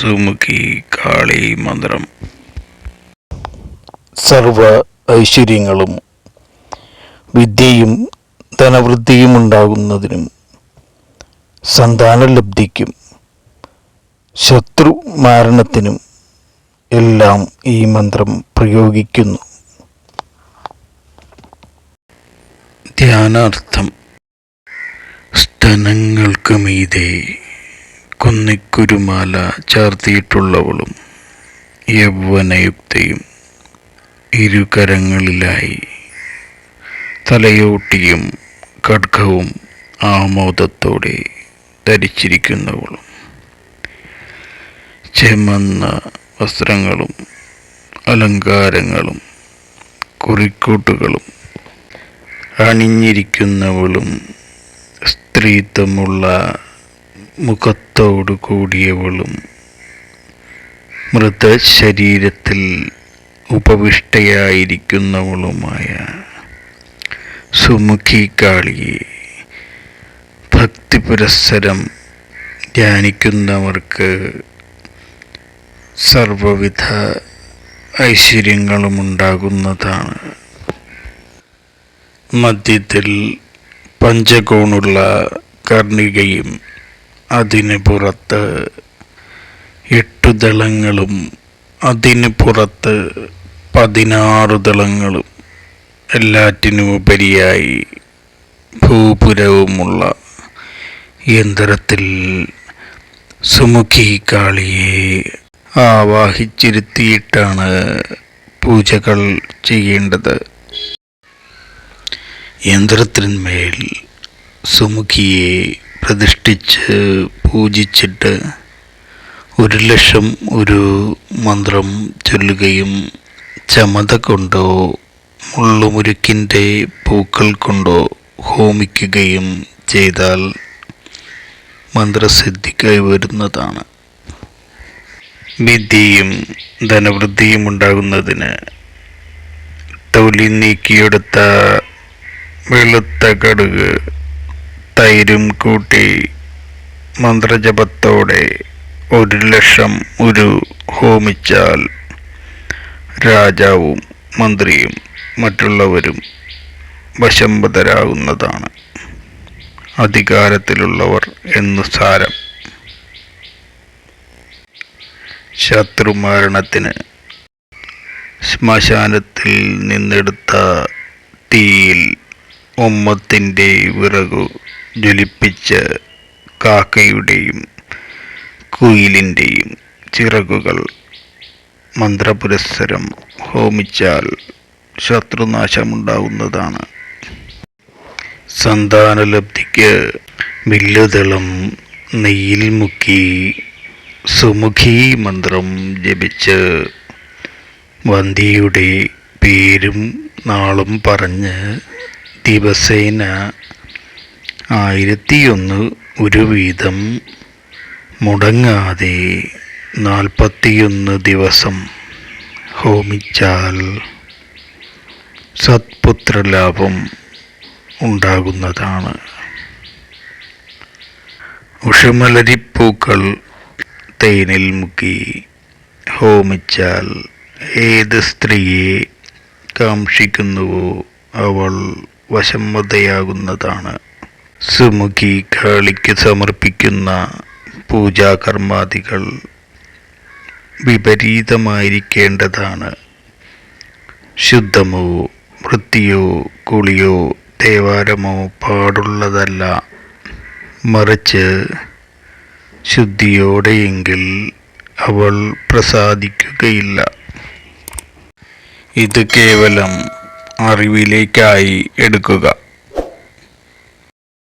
സുമുഖി കാളി മന്ത്രം. സർവ ഐശ്വര്യങ്ങളും വിദ്യയും ധനവൃദ്ധിയും ഉണ്ടാകുന്നതിനും സന്താനലബ്ധിക്കും ശത്രു മാരണത്തിനും എല്ലാം ഈ മന്ത്രം പ്രയോഗിക്കുന്നു. ധ്യാനാർത്ഥം സ്തനങ്ങൾക്ക് മീതെ കുന്നിക്കുരുമാല ചാർത്തിയിട്ടുള്ളവളും യൗവനയുക്തയും ഇരുകരങ്ങളിലായി. തലയോട്ടിയും ഖഡ്ഗവും ആമോദത്തോടെ ധരിച്ചിരിക്കുന്നവളും. ചെമന്ന വസ്ത്രങ്ങളും അലങ്കാരങ്ങളും കുറിക്കൂട്ടുകളും അണിഞ്ഞിരിക്കുന്നവളും സ്ത്രീത്വമുള്ള മുഖത്തോടു കൂടിയവളും മൃതശരീരത്തിൽ ഉപവിഷ്ടയായിരിക്കുന്നവളുമായ സുമുഖി കാളിയെ ഭക്തി പുരസ്സരം ധ്യാനിക്കുന്നവർക്ക് സർവവിധ ഐശ്വര്യങ്ങളും ഉണ്ടാകുന്നതാണ് മധ്യത്തിൽ പഞ്ചകോണുള്ള കർണികയും അതിന് പുറത്ത് എട്ടു ദളങ്ങളും അതിന് പുറത്ത് പതിനാറ് ദളങ്ങളും എല്ലാറ്റിനുമുപരിയായി ഭൂപുരവുമുള്ള യന്ത്രത്തിൽ സുമുഖി കാളിയെ ആവാഹിച്ചിരുത്തിയിട്ടാണ് പൂജകൾ ചെയ്യേണ്ടത്. യന്ത്രത്തിന്മേൽ സുമുഖിയെ പ്രതിഷ്ഠിച്ച് പൂജിച്ചിട്ട് ഒരു ലക്ഷം ഒരു മന്ത്രം ചൊല്ലുകയും ചമത കൊണ്ടോ മുള്ളുമുരുക്കിന്റെ പൂക്കൾ കൊണ്ടോ ഹോമിക്കുകയും ചെയ്താൽ മന്ത്രസിദ്ധി കൈവരുന്നതാണ് വിദ്യയും ധനവൃദ്ധിയും ഉണ്ടാകുന്നതിന് തൊലി നീക്കിയെടുത്ത വെളുത്ത കടുക് തൈരും കൂട്ടി മന്ത്രജപത്തോടെ ഒരു ലക്ഷം ഒരു ഹോമിച്ചാൽ രാജാവും മന്ത്രിയും മറ്റുള്ളവരും വശംബതരാകുന്നതാണ് അധികാരത്തിലുള്ളവർ എന്നു സാരം. ശത്രുമരണത്തിന് ശ്മശാനത്തിൽ നിന്നെടുത്ത തീയിൽ ഉമ്മത്തിന്റെ വിറകു ജ്വലിപ്പിച്ച് കാക്കയുടെയും കുയിലിന്റെയും ചിറകുകൾ മന്ത്രപുരസ്സരം ഹോമിച്ചാൽ ശത്രുനാശമുണ്ടാവുന്നതാണ്. സന്താനലബ്ധിക്ക് വില്ലുതളം നെയ്യിൽ മുക്കി സുമുഖി മന്ത്രം ജപിച്ച് വന്തിയുടെ പേരും നാളും പറഞ്ഞ് ദിവസേന ആയിരത്തിയൊന്ന് ഒരു വീതം മുടങ്ങാതെ നാൽപ്പത്തിയൊന്ന് ദിവസം ഹോമിച്ചാൽ സത്പുത്രലാഭം ഉണ്ടാകുന്നതാണ്. ഉഷമലരിപ്പൂക്കൾ തേനിൽ മുക്കി ഹോമിച്ചാൽ ഏത് സ്ത്രീയെ കാക്ഷിക്കുന്നുവോ അവൾ വശമ്മതയാകുന്നതാണ് സുമുഖി കാളിക്ക് സമർപ്പിക്കുന്ന പൂജാകർമാദികൾ വിപരീതമായിരിക്കേണ്ടതാണ്. ശുദ്ധമോ വൃത്തിയോ കുളിയോ ദേവാരമോ പാടുള്ളതല്ല. മറിച്ച് ശുദ്ധിയോടെയെങ്കിൽ അവൾ പ്രസാദിക്കുകയില്ല. ഇത് കേവലം അറിവിലേക്കായി എടുക്കുക.